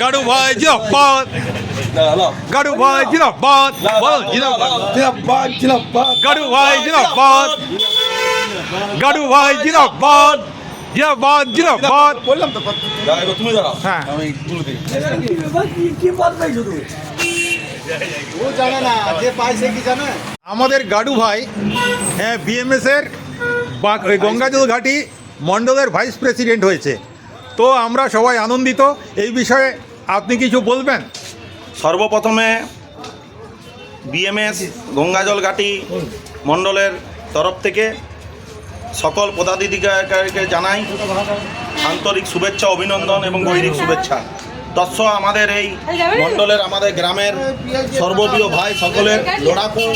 গাড়ু ভাই জিরাবাদ গাড়ু ভাই জিরাবাদ জিরাবাদ জিনাবাদ গাড়ু ভাই জিরাবাদ গাড়ু ভাই জিরাবাদ জিরাবাদ জিরাবাদ বললাম তো তুমি দাঁড়াও। হ্যাঁ। আমি না যে পাইছে কি জানে? আমাদের গাডু ভাই হ্যাঁ বিএমএস এর বা- ওই গঙ্গাজল ঘাটি মণ্ডলের ভাইস প্রেসিডেন্ট হয়েছে। তো আমরা সবাই আনন্দিত। এই বিষয়ে আপনি কিছু বলবেন? সর্বপ্রথমে বিএমএস গঙ্গাজল ঘাটি মণ্ডলের তরফ থেকে সকল পদাধিকারীকে জানাই আন্তরিক শুভেচ্ছা, অভিনন্দন এবং গৈরিক শুভেচ্ছা। তৎস আমাদের এই মণ্ডলের, আমাদের গ্রামের সর্বপ্রিয় ভাই সকলের লড়াকু,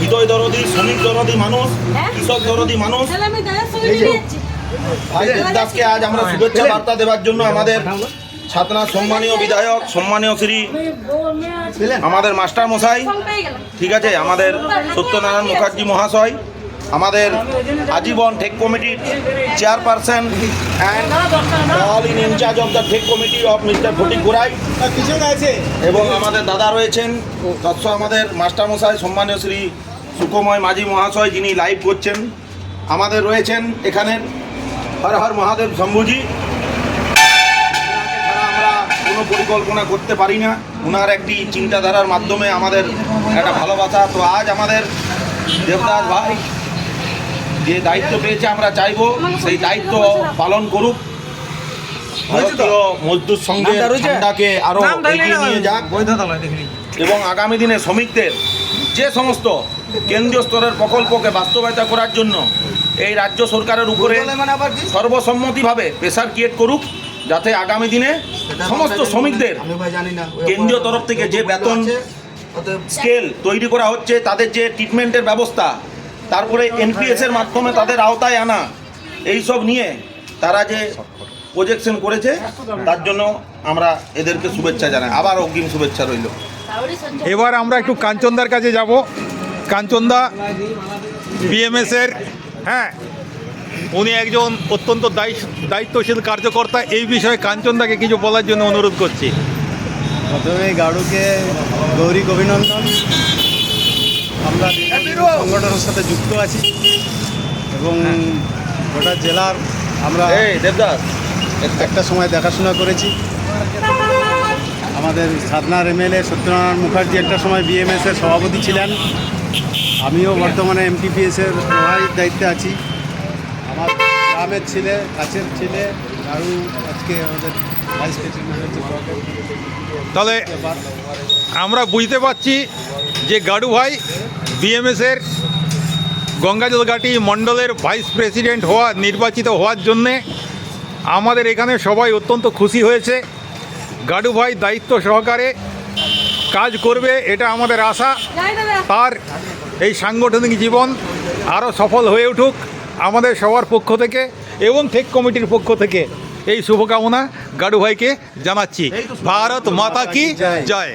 হৃদয় দরদি, শ্রমিক দরদি মানুষ, কৃষক দরদি মানুষ দেবদাসকে আজ আমরা শুভেচ্ছা বার্তা দেওয়ার জন্য আমাদের ছাতনা সম্মানীয় বিধায়ক সম্মানীয় শ্রী আমাদের মাস্টার মশাই ঠিক আছে আমাদের সত্যনারায়ণ মুখার্জি মহাশয় আমাদের আজীবন ঠেক কমিটির chairperson and all in incharge of the ঠেক committee of mister Phatik Gorai আছে এবং আমাদের দাদা রয়েছেন তৎস আমাদের মাস্টার মশাই সম্মানীয় শ্রী সুখময় মাঝি মহাশয় যিনি লাইভ করছেন। আমাদের রয়েছেন এখানের হর হর মহাদেব শম্ভুজি। আমরা কোনো পরিকল্পনা করতে পারি না। ওনার একটি চিন্তাধারার মাধ্যমে আমাদের একটা ভালোবাসা। তো আজ আমাদের দেবদাস ভাই যে দায়িত্ব পেয়েছে আমরা চাইব সেই দায়িত্ব পালন করুক। ভারতীয় মজদুর সঙ্গে ঠান্ডাকে আরও এগিয়ে নিয়ে যাক। এবং আগামী দিনে শ্রমিকদের যে সমস্ত কেন্দ্রীয় স্তরের প্রকল্পকে বাস্তবায়িত করার জন্য এই রাজ্য সরকারের উপরে মানে সর্বসম্মতিভাবে প্রেসার ক্রিয়েট করুক যাতে আগামী দিনে সমস্ত শ্রমিকদের আমি ভাই জানি না কেন্দ্রীয় তরফ থেকে যে বেতন স্কেল তৈরি করা হচ্ছে তাদের যে ট্রিটমেন্টের ব্যবস্থা তারপরে এনপিএস এর মাধ্যমে তাদের আওতায় আনা এই সব নিয়ে তারা যে প্রজেকশন করেছে তার জন্য আমরা এদেরকে শুভেচ্ছা জানাই। আবার অগ্রিম শুভেচ্ছা রইল। এবার আমরা একটু কাঞ্চনদার কাছে যাব। কাঞ্চনদা বিএমএস এর হ্যাঁ। উনি একজন অত্যন্ত দায়িত্ব- দায়িত্বশীল কার্যকর্তা। এই বিষয়ে কাঞ্চনদাকে কিছু বলার জন্য অনুরোধ করছি। প্রথমে গাড়ুকে গৌরিক অভিনন্দন। আমরা সংগঠনের সাথে যুক্ত আছি এবং গোটা জেলার আমরা এই দেবদাস। একটা সময় দেখাশোনা করেছি। আমাদের সাধনার এমএলএ সত্যনারায়ণ মুখার্জি একটা সময় বিএমএস এর সভাপতি ছিলেন। আমিও বর্তমানে এমটিপিএস এর প্রভারীর দায়িত্বে আছি। আমার গ্রামের ছেলে কাছের ছেলে গাড়ু আজকে আমাদের ভাইস প্রেসিডেন্ট তাহলে আমরা বুঝতে পারছি যে গাডু ভাই বিএমএসের গঙ্গাজল ঘাটি মণ্ডলের ভাইস প্রেসিডেন্ট হওয়া, নির্বাচিত হওয়ার জন্যে আমাদের এখানে সবাই অত্যন্ত খুশি হয়েছে। গাডু ভাই দায়িত্ব সহকারে কাজ করবে এটা আমাদের আশা। তার এই সাংগঠনিক জীবন আরও সফল হয়ে উঠুক আমাদের সবার পক্ষ থেকে এবং ঠেক কমিটির পক্ষ থেকে। এই শুভকামনা গাডু ভাইকে জানাচ্ছি। ভারত মাতা কি জয়।